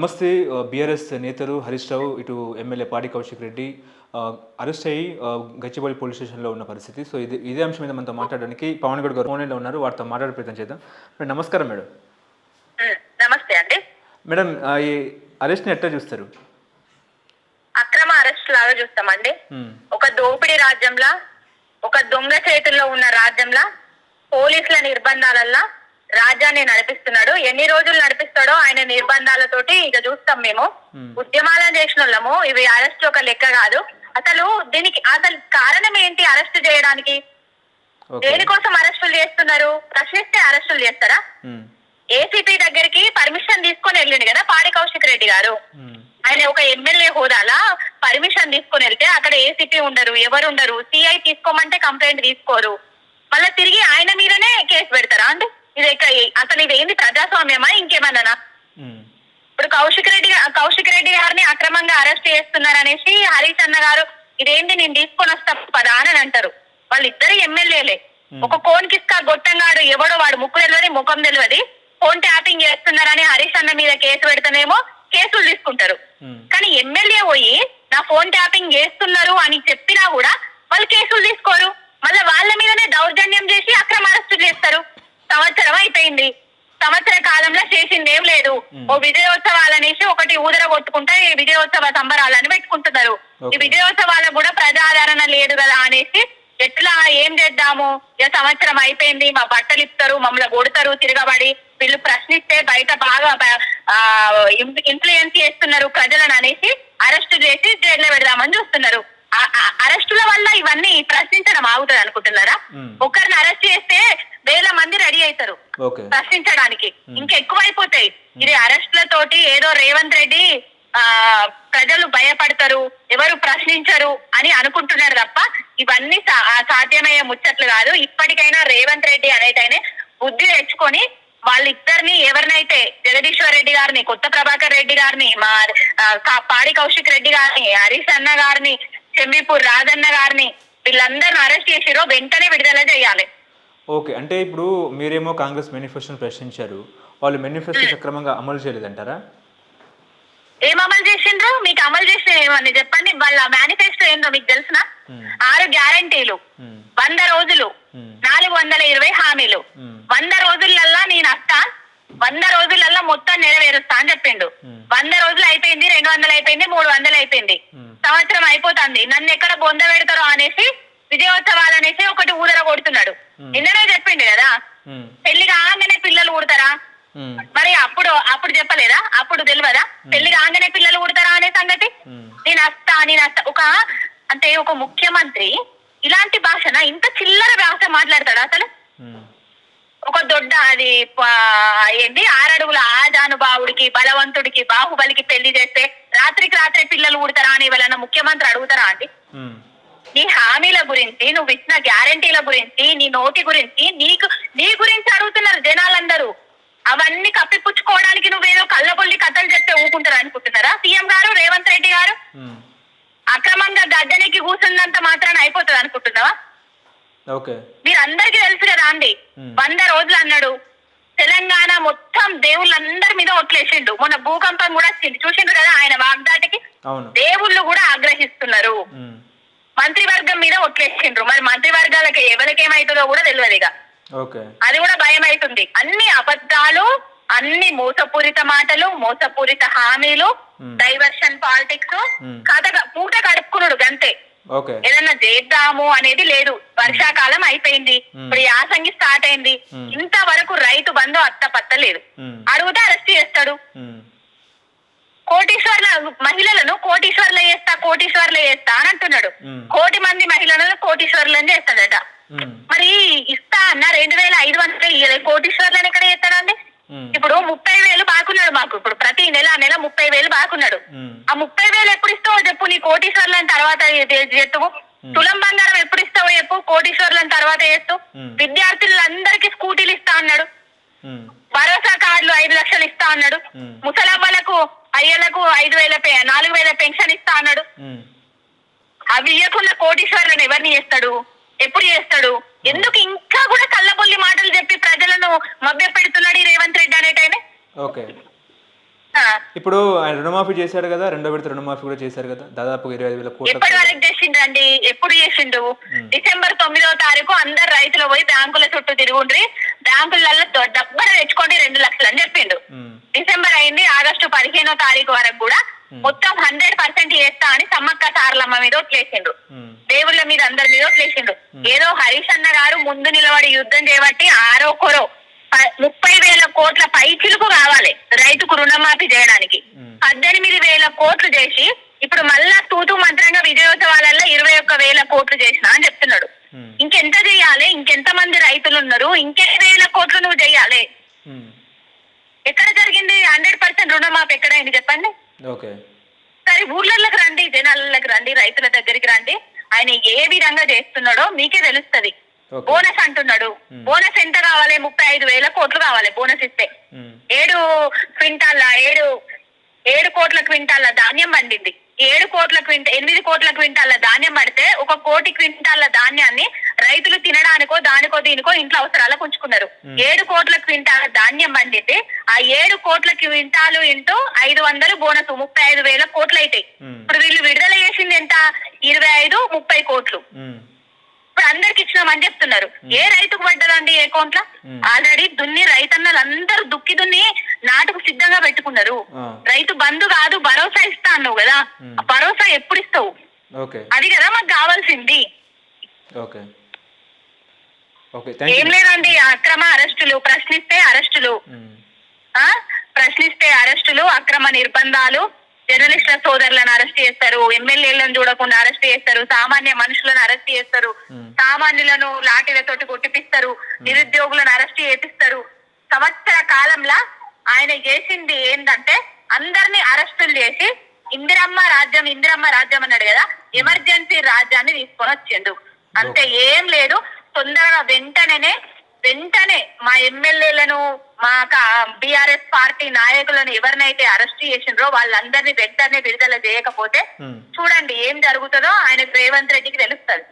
నమస్తే బీఆర్ఎస్ నేతలు హరీష్ రావు ఇటు ఎమ్మెల్యే పాడి కౌశిక్ రెడ్డి. అరెస్ట్ అయ్యి గచ్చిబౌలి పోలీస్ స్టేషన్లో ఉన్న పరిస్థితి. సో ఇది ఇదే అంశం మీద మనతో మాట్లాడడానికి పవన్ గౌడ్ గారు ఫోన్లో ఉన్నారు. వారితో మాట్లాడే ప్రయత్నం చేద్దాం. నమస్కారం మేడం. నమస్తే అండి. మేడం ఈ అరెస్ట్ని ఎట్లా చూస్తారు? అక్రమ అరెస్ట్ లాగా చూస్తామండి. ఒక దోపిడీ రాజ్యంలా ఒక దొంగ చేతుల్లో ఉన్న రాజ్యంలా పోలీసుల నిర్బంధాలల్లా రాజ్యాన్ని నడిపిస్తున్నాడు. ఎన్ని రోజులు నడిపిస్తాడో ఆయన నిర్బంధాలతోటి ఇక చూస్తాం మేము. ఉద్యమాలను చేసిన వాళ్ళము ఇవి అరెస్ట్ ఒక లెక్క కాదు. అసలు దీనికి అసలు కారణం ఏంటి అరెస్ట్ చేయడానికి? దేనికోసం అరెస్టులు చేస్తున్నారు? ప్రశ్నిస్తే అరెస్టులు చేస్తారా. ఏసీపీ దగ్గరికి పర్మిషన్ తీసుకొని వెళ్ళిండు కదా పాడి కౌశిక్ రెడ్డి గారు. ఆయన ఒక ఎమ్మెల్యే హోదాలా పర్మిషన్ తీసుకొని వెళ్తే అక్కడ ఏసీపీ ఉండరు ఎవరు ఉండరు. సిఐ తీసుకోమంటే కంప్లైంట్ తీసుకోరు. మళ్ళీ తిరిగి ఆయన మీదనే కేసు పెడతారా అండి? ఇది అసలు ఇది ఏంది ప్రజాస్వామ్యమా? ఇంకేమన్నా. ఇప్పుడు కౌశిక్ రెడ్డి కౌశిక్ రెడ్డి గారిని అక్రమంగా అరెస్ట్ చేస్తున్నారనేసి హరీష్ అన్న గారు ఇదేంటి నేను తీసుకొని వస్తా పదా అని అంటారు. వాళ్ళిద్దరు ఎమ్మెల్యేలే. Hmm. ఒక కోన్ కిస్కా గొట్టంగాడు ఎవడో వాడు ముక్కు తెలియదు ముఖం తెలియదు. ఫోన్ ట్యాపింగ్ చేస్తున్నారని హరీష్ అన్న మీద కేసు పెడితేనేమో కేసులు తీసుకుంటారు. కానీ ఎమ్మెల్యే పోయి నా ఫోన్ ట్యాపింగ్ చేస్తున్నారు అని చెప్పినా కూడా వాళ్ళు కేసులు తీసుకోరు. మళ్ళీ వాళ్ళ మీదనే దౌర్జన్యం చేసి అక్రమ అరెస్టు చేస్తారు. సంవత్సరం అయిపోయింది. సంవత్సర కాలంలో చేసింది ఏం లేదు. ఓ విజయోత్సవాలు అనేసి ఒకటి ఊదర కొట్టుకుంటే ఈ విజయోత్సవ సంబరాలని పెట్టుకుంటున్నారు. ఈ Okay. విజయోత్సవాలకు కూడా ప్రజాదరణ లేదు కదా అనేసి ఎట్లా ఏం చేద్దాము? సంవత్సరం అయిపోయింది. మా బట్టలు ఇస్తారు మమ్మల్ని కొడతారు తిరగబడి. వీళ్ళు ప్రశ్నిస్తే బయట బాగా ఇన్ఫ్లుయెన్స్ చేస్తున్నారు ప్రజలను అనేసి అరెస్ట్ చేసి జైల్లో పెడదామని చూస్తున్నారు. అరెస్టుల వల్ల ఇవన్నీ ప్రశ్నించడం ఆగుతుంది అనుకుంటున్నారా. ఒకరిని అరెస్ట్ చేస్తే వేల మంది రెడీ అవుతారు. ప్రశ్నించడానికి. ఇంకా ఎక్కువైపోతాయి. ఇది అరెస్టులతోటి ఏదో రేవంత్ రెడ్డి ఆ ప్రజలు భయపడతారు ఎవరు ప్రశ్నించరు అని అనుకుంటున్నారు తప్ప ఇవన్నీ సాధ్యమయ్యే ముచ్చట్లు కాదు. ఇప్పటికైనా రేవంత్ రెడ్డి అనేటైనా బుద్ధి తెచ్చుకొని వాళ్ళిద్దరిని ఎవరినైతే జగదీశ్వర్ రెడ్డి గారిని కొత్త ప్రభాకర్ రెడ్డి గారిని మా పాడి కౌశిక్ రెడ్డి గారిని హరీష్ అన్న గారిని చెమ్మిపూర్ రాజన్న గారిని వీళ్ళందరిని అరెస్ట్ చేసిరో వెంటనే విడుదల చేయాలి. ఓకే అంటే ఇప్పుడు మీరేమో కాంగ్రెస్ మేనిఫెస్టోని ప్రశ్నించారు. వాళ్ళు మేనిఫెస్టో సక్రమంగా అమలు చేయలేదంటారా? ఏం అమలు చేసిండ్రు? మీకు అమలు చేసిన ఏమని చెప్పండి. వాళ్ళ మేనిఫెస్టో ఏందో మీకు తెలిసిన. ఆరు గ్యారంటీలు. వంద రోజులు. నాలుగు వందల ఇరవై హామీలు. వంద రోజులల్లా నేను వస్తా వంద రోజులల్లా మొత్తం నెరవేరుస్తా అని చెప్పిండు. వంద రోజులు అయిపోయింది రెండు వందలు అయిపోయింది మూడు వందలు అయిపోయింది. సంవత్సరం అయిపోతుంది. నన్ను ఎక్కడ బొంద పెడతారో అనేసి విజయోత్సవాలు అనేసి ఒకటి ఊదర కొడుతున్నాడు. నిన్ననే చెప్పిండు కదా. పెళ్ళి కాగానే పిల్లలు ఊడతారా? మ్మ్. మరి అప్పుడు అప్పుడు చెప్పలేదా? అప్పుడు తెలియదా పెళ్ళి కాగానే పిల్లలు పుడతారా అనే సంగతి. నేను వస్తా నేను వస్తా ఒక అంటే ఒక ముఖ్యమంత్రి ఇలాంటి భాషన? ఇంత చిల్లర భాష మాట్లాడతాడు అసలు? దొడ్డ అది ఏంటి ఆరడుగుల ఆజానుభావుడికి బలవంతుడికి బాహుబలికి పెళ్ళి చేస్తే రాత్రికి రాత్రి పిల్లలు పుడతారా అని ఎవరన్నా ముఖ్యమంత్రి అడుగుతారా అండి. నీ హామీల గురించి నువ్వు ఇచ్చిన గ్యారంటీల గురించి నీ నోటి గురించి నీకు నీ గురించి అడుగుతున్నారు జనాలందరూ. అవన్నీ కప్పిపుచ్చుకోవడానికి నువ్వేదో కళ్ళబొల్లి కథలు చెప్తే ఊకుంటారు అనుకుంటున్నారా? సీఎం గారు రేవంత్ రెడ్డి గారు. అక్రమంగా గద్దెనికి కూర్చున్నంత మాత్రాన అయిపోతుంది అనుకుంటున్నావా ఓకే. మీరు అందరికీ తెలుసు కదా అండి. వంద రోజులు అన్నాడు. తెలంగాణ మొత్తం దేవుళ్ళందరి మీద ఒట్లేసిండు. మొన్న భూకంపం కూడా వచ్చింది. చూసిండు కదా ఆయన వాగ్దాటికి? దేవుళ్ళు కూడా ఆగ్రహిస్తున్నారు. మంత్రివర్గం మీద ఒట్లేసిండ్రు. మరి మంత్రివర్గాలకి ఎవరికేమైతుందో కూడా తెలియదు ఇక. ఓకే. అది కూడా భయం అవుతుంది అన్ని అబద్ధాలు అన్ని మోసపూరిత మాటలు మోసపూరిత హామీలు. Diversion politics. కథ పూట గడుపుకున్నాడు గంతే. ఓకే ఏదన్నా చేద్దాము అనేది లేదు వర్షాకాలం అయిపోయింది. ఇప్పుడు యాసంగి స్టార్ట్ అయింది. ఇంతవరకు రైతు బంధు అత్త పత్తలేదు మ్మ్. అడిగితే అరెస్ట్ చేస్తాడు. కోటీశ్వర్ల మహిళలను కోటీశ్వర్లు చేస్తా కోటీశ్వర్లు చేస్తా అని అంటున్నాడు. కోటి మంది మహిళలను కోటీశ్వర్లను చేస్తాడట. మరి ఇస్తా అన్న రెండు వేల ఐదు వందలు కోటీశ్వర్లను ఎక్కడ చేస్తాడండి. ఇప్పుడు ముప్పై వేలు బాకున్నాడు మాకు. ఇప్పుడు ప్రతి నెల నెల ముప్పై వేలు బాకున్నాడు. మ్మ్. ఆ ముప్పై వేలు ఎప్పుడు ఇస్తావో చెప్పు నీ కోటీశ్వర్లను తర్వాత చెప్తావు తులం బంగారం ఎప్పుడు ఇస్తావో చెప్పు కోటీశ్వర్లను తర్వాత చేస్తూ. విద్యార్థులందరికీ స్కూటీలు ఇస్తా అన్నాడు. భరోసా కార్డులు ఐదు లక్షలు ఇస్తా అన్నాడు. ముసలవ్వలకు అయ్యలకు ఐదు వేల నాలుగు వేల పెన్షన్ ఇస్తా అన్నాడు. అవి ఇవ్వకుండా కోటీశ్వరులను ఎవరిని చేస్తాడు? ఎప్పుడు చేస్తాడు? ఎందుకు ఇంకా కూడా కళ్ళబొల్లి మాటలు చెప్పి ప్రజలను మభ్య పెడుతున్నాడు రేవంత్ రెడ్డి అనేటైనా ఓకే. ఇప్పుడు ఆయన రుణమాఫీ చేశారు కదా రెండో విడత రుణమాఫీ కూడా చేశారు కదా దాదాపు ఇరవై ఐదు వేల కోట్ల ఎప్పటి వరకు చేసిండ్రండి? ఎప్పుడు చేసిండు? డిసెంబర్ తొమ్మిదో తారీఖు అందరు రైతులు పోయి బ్యాంకుల చుట్టూ తిరుగుండ్రి. బ్యాంకులలో డబ్బున తెచ్చుకోండి రెండు లక్షలు అని చెప్పిండు. డిసెంబర్ అయింది ఆగస్టు పదిహేనో తారీఖు వరకు కూడా మొత్తం హండ్రెడ్ పర్సెంట్ చేస్తా అని సమ్మక్క సారలమ్మ మీద ఒట్లేసిండు ఉమ్, దేవుళ్ళ మీద అందరి మీద ఒట్లేసిండు ఏదో హరీష్ అన్న గారు ముందు నిలబడి యుద్ధం చేయబట్టి ఆరో కొరో ముప్పై వేల కోట్ల పైచిలుకు కావాలి రైతుకు రుణమాఫీ చేయడానికి. పద్దెనిమిది వేల కోట్లు చేసి ఇప్పుడు మళ్ళా తూతూ మంత్రంగా విజయోత్సవాలలో ఇరవై ఒక్క వేల కోట్లు చేసిన అని చెప్తున్నాడు. ఇంకెంత చేయాలి? ఇంకెంత మంది రైతులు ఉన్నారు? ఇంకెన్ని వేల కోట్లు నువ్వు చేయాలి. ఎక్కడ జరిగింది? హండ్రెడ్ పర్సెంట్ రుణమాఫీ ఎక్కడైంది చెప్పండి? సరే ఊర్లలోకి రండి జనాలకి రండి రైతుల దగ్గరికి రండి. ఆయన ఏ విధంగా చేస్తున్నాడో మీకే తెలుస్తది. బోనస్ అంటున్నాడు. బోనస్ ఎంత కావాలి? ముప్పై ఐదు వేల కోట్లు కావాలి బోనస్ ఇస్తే. ఏడు క్వింటాల ఏడు ఏడు కోట్ల క్వింటాల ధాన్యం పండింది. ఏడు కోట్ల క్వింట ఎనిమిది కోట్ల క్వింటాల ధాన్యం పడితే ఒక కోటి క్వింటాల ధాన్యాన్ని రైతులు తినడానికో దానికో దీనికో ఇంట్లో అవసరాలకు ఉంచుకున్నారు ఏడు కోట్ల క్వింటాల ధాన్యం పండింది ఆ ఏడు కోట్ల క్వింటాలు ఇంటూ ఐదు వందలు బోనస్ ముప్పై ఐదు వేల కోట్లు అవుతాయి ఉమ్, ఇప్పుడు వీళ్ళు విడుదల చేసింది ఎంత? ఇరవై ఐదు ముప్పై కోట్లు. ఇప్పుడు అందరికి ఇచ్చినామని చెప్తున్నారు. ఏ రైతుకు పడ్డదండి ఏ అకౌంట్లో. ఆల్రెడీ దున్ని రైతన్నలు అందరూ దుక్కి దున్ని నాటుకు సిద్ధంగా పెట్టుకున్నారు. రైతు బంధు కాదు భరోసా ఇస్తా అన్నావు కదా. భరోసా ఎప్పుడు ఇస్తావు? అది కదా మాకు కావాల్సింది. ఓకే. ఏం లేదండి అక్రమ అరెస్టులు ప్రశ్నిస్తే అరెస్టులు. ఆ? ప్రశ్నిస్తే అరెస్టులు అక్రమ నిర్బంధాలు. జర్నలిస్టుల సోదరులను అరెస్ట్ చేస్తారు ఎమ్మెల్యేలను చూడకుండా అరెస్ట్ చేస్తారు సామాన్య మనుషులను అరెస్ట్ చేస్తారు Hmm. సామాన్యులను లాఠీలతోటి కొట్టిపిస్తారు నిరుద్యోగులను అరెస్ట్ చేపిస్తారు. సంవత్సర కాలంలో ఆయన చేసింది ఏంటంటే అందరినీ అరెస్టులు చేసి ఇందిరమ్మ రాజ్యం ఇందిరమ్మ రాజ్యం అన్నాడు కదా ఎమర్జెన్సీ రాజ్యాన్ని తీసుకొని వచ్చిండు. అంతే ఏం లేదు తొందరగా వెంటనే వెంటనే మా ఎమ్మెల్యేలను మా బీఆర్ఎస్ పార్టీ నాయకులను ఎవరినైతే అరెస్ట్ చేసిండ్రో వాళ్ళందరినీ వెంటనే విడుదల చేయకపోతే. చూడండి ఏం జరుగుతుందో ఆయన రేవంత్ రెడ్డికి తెలుస్తుంది